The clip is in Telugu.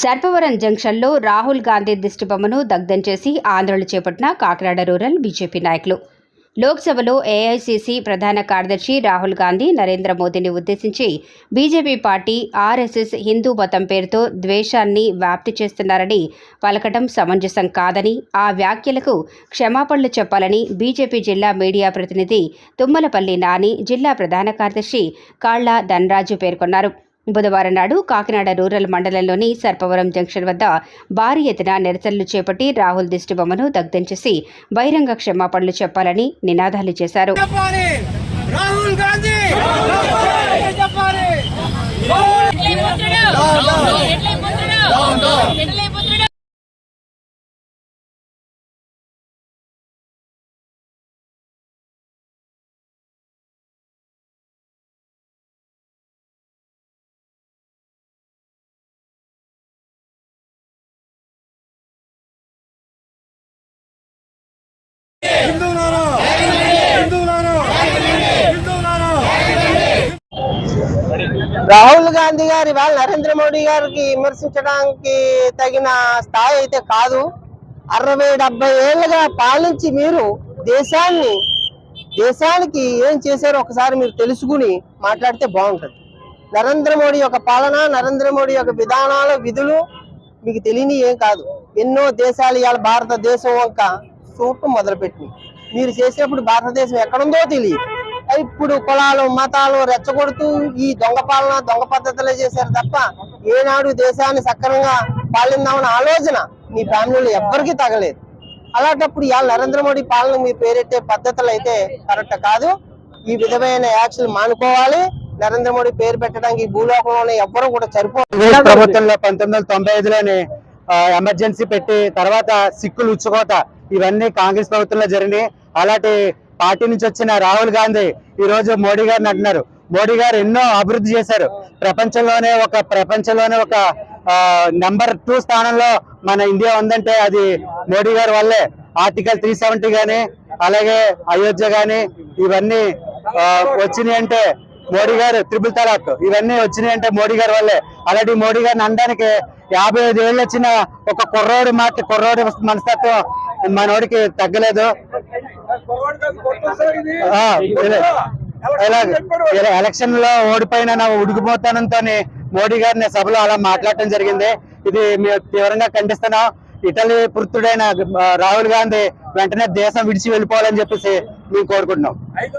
సర్పవరం జంక్షన్లో రాహుల్ గాంధీ దిష్టిబొమ్మను దగ్ధం చేసి ఆందోళన చేపట్టిన కాకినాడ రూరల్ బీజేపీ నాయకులు. లోక్సభలో ఏఐసీసీ ప్రధాన కార్యదర్శి రాహుల్ గాంధీ నరేంద్ర మోదీని ఉద్దేశించి బీజేపీ పార్టీ ఆర్ఎస్ఎస్ హిందూ మతం పేరుతో ద్వేషాన్ని వ్యాప్తి చేస్తున్నారని పలకటం సమంజసం కాదని ఆ వ్యాఖ్యలకు క్షమాపణలు చెప్పాలని బీజేపీ జిల్లా మీడియా ప్రతినిధి తుమ్మలపల్లి నాని జిల్లా ప్రధాన కార్యదర్శి కాళ్ళ ధనరాజు పేర్కొన్నారు. బుధవారం నాడు కాకినాడ రూరల్ మండలంలోని సర్పవరం జంక్షన్ వద్ద భారీ ఎత్తున నిరసనలు చేపట్టి రాహుల్ దిష్టిబొమ్మను దగ్ధం చేసి బహిరంగ క్షమాపణలు చెప్పాలని నినాదాలు చేశారు. రాహుల్ రాహుల్ గాంధీ గారు ఇవాళ నరేంద్ర మోడీ గారికి విమర్శించడానికి తగిన స్థాయి అయితే కాదు. అరవై డెబ్బై ఏళ్ళుగా పాలించి మీరు దేశాన్ని దేశానికి ఏం చేశారో ఒకసారి మీరు తెలుసుకుని మాట్లాడితే బాగుంటుంది. నరేంద్ర మోడీ యొక్క పాలన నరేంద్ర మోడీ యొక్క విధానాలు విధులు మీకు తెలియని ఏం కాదు. ఎన్నో దేశాలు ఇవాళ భారతదేశం యొక్క చూపు మొదలుపెట్టింది. మీరు చేసినప్పుడు భారతదేశం ఎక్కడుందో తెలియదు. ఇప్పుడు కులాలు మతాలు రెచ్చగొడుతూ ఈ దొంగ పాలన దొంగ పద్ధతులే చేశారు తప్ప ఏనాడు దేశాన్ని సక్రమంగా పాలిందామన్న ఆలోచన మీ ఫ్యామిలీలో ఎవ్వరికీ తగలేదు. అలాంటప్పుడు ఇవాళ నరేంద్ర మోడీ పాలన మీరు పేరెట్టే పద్ధతులు అయితే కరెక్ట్ కాదు. ఈ విధమైన యాక్షన్ మానుకోవాలి. నరేంద్ర మోడీ పేరు పెట్టడానికి భూలోకంలోనే ఎవ్వరూ కూడా సరిపోతుంది ప్రభుత్వంలో పంతొమ్మిది వందల తొంభై ఐదులోనే ఎమర్జెన్సీ పెట్టి తర్వాత సిక్కులు ఉచ్చుకోత ఇవన్నీ కాంగ్రెస్ ప్రభుత్వంలో జరిగినాయి. అలాంటి పార్టీ నుంచి వచ్చిన రాహుల్ గాంధీ ఈ రోజు మోడీ గారిని అంటున్నారు. మోడీ గారు ఎన్నో అభివృద్ధి చేశారు. ప్రపంచంలోనే ఒక ప్రపంచంలోనే ఒక నెంబర్ టూ స్థానంలో మన ఇండియా ఉందంటే అది మోడీ గారి వల్లే. ఆర్టికల్ త్రీ సెవెంటీ కానీ అలాగే అయోధ్య కానీ ఇవన్నీ వచ్చినాయి అంటే మోడీ గారు త్రిపుల్ తలాక్. ఇవన్నీ వచ్చినాయి అంటే మోడీ గారి వల్లే. అలాంటి మోడీ గారిని అనడానికి యాభై ఐదు ఏళ్ళు వచ్చిన ఒక కుర్రోడి మాట కుర్రోడి మనస్తత్వం మనోడికి తగ్గలేదు. ఎలక్షన్లో ఓడిపోయిన నా ఉడికిపోతానంతో మోడీ గారిని సభలో అలా మాట్లాడటం జరిగింది. ఇది మేము తీవ్రంగా ఖండిస్తున్నాం. ఇటలీ పుత్రుడైన రాహుల్ గాంధీ వెంటనే దేశం విడిచి వెళ్ళిపోవాలని చెప్పేసి మేము కోరుకుంటున్నాం.